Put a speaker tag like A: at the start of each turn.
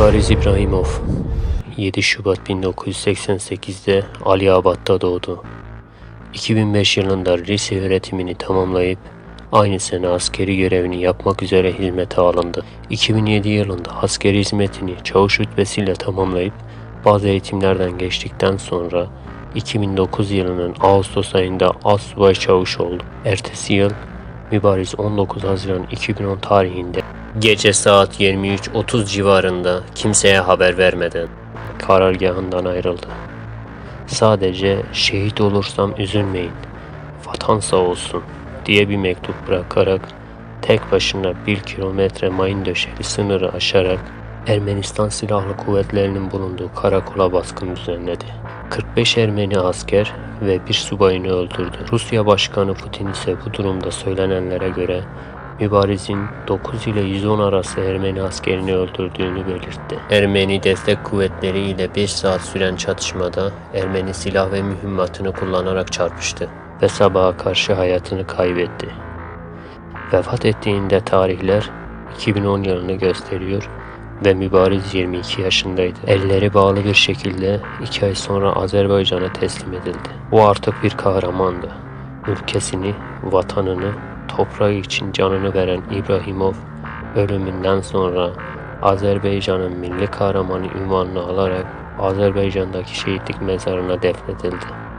A: Mübariz İbrahimov 7 Şubat 1988'de Aliabad'da doğdu. 2005 yılında lise öğretimini tamamlayıp aynı sene askeri görevini yapmak üzere hizmete alındı. 2007 yılında askeri hizmetini çavuş rütbesiyle tamamlayıp bazı eğitimlerden geçtikten sonra 2009 yılının Ağustos ayında Asubay Çavuş oldu. Ertesi yıl Mübariz 19 Haziran 2010 tarihinde gece saat 23.30 civarında kimseye haber vermeden karargahından ayrıldı. Sadece şehit olursam üzülmeyin, vatan sağ olsun diye bir mektup bırakarak tek başına bir kilometre mayın döşeli sınırı aşarak Ermenistan Silahlı Kuvvetleri'nin bulunduğu karakola baskın düzenledi. 45 Ermeni asker ve bir subayını öldürdü. Rusya Başkanı Putin ise bu durumda söylenenlere göre Mübariz'in 9 ile 110 arası Ermeni askerini öldürdüğünü belirtti. Ermeni destek kuvvetleri ile 5 saat süren çatışmada Ermeni silah ve mühimmatını kullanarak çarpıştı ve sabaha karşı hayatını kaybetti. Vefat ettiğinde tarihler 2010 yılını gösteriyor ve Mübariz 22 yaşındaydı. Elleri bağlı bir şekilde 2 ay sonra Azerbaycan'a teslim edildi. O artık bir kahramandı. Ülkesini, vatanını, toprağı için canını veren İbrahimov ölümünden sonra Azerbaycan'ın milli kahramanı ünvanını alarak Azerbaycan'daki şehitlik mezarına defnedildi.